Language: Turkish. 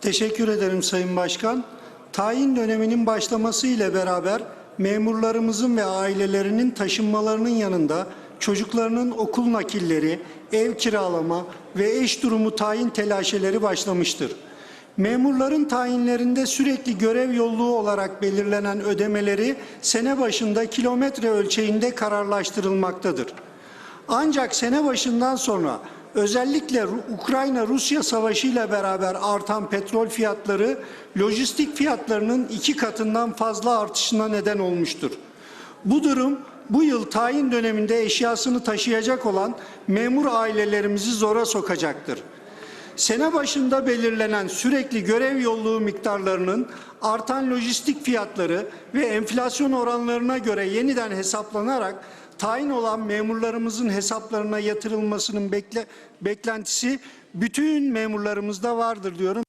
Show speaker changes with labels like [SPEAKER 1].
[SPEAKER 1] Teşekkür ederim Sayın Başkan. Tayin döneminin başlaması ile beraber memurlarımızın ve ailelerinin taşınmalarının yanında çocuklarının okul nakilleri, ev kiralama ve eş durumu tayin telaşeleri başlamıştır. Memurların tayinlerinde sürekli görev yolluğu olarak belirlenen ödemeleri sene başında kilometre ölçeğinde kararlaştırılmaktadır. Ancak sene başından sonra özellikle Ru- Ukrayna-Rusya savaşı ile beraber artan petrol fiyatları lojistik fiyatlarının iki katından fazla artışına neden olmuştur. Bu durum bu yıl tayin döneminde eşyasını taşıyacak olan memur ailelerimizi zora sokacaktır. Sene başında belirlenen sürekli görev yolluğu miktarlarının artan lojistik fiyatları ve enflasyon oranlarına göre yeniden hesaplanarak tayin olan memurlarımızın hesaplarına yatırılmasının bekle, beklentisi bütün memurlarımızda vardır diyorum.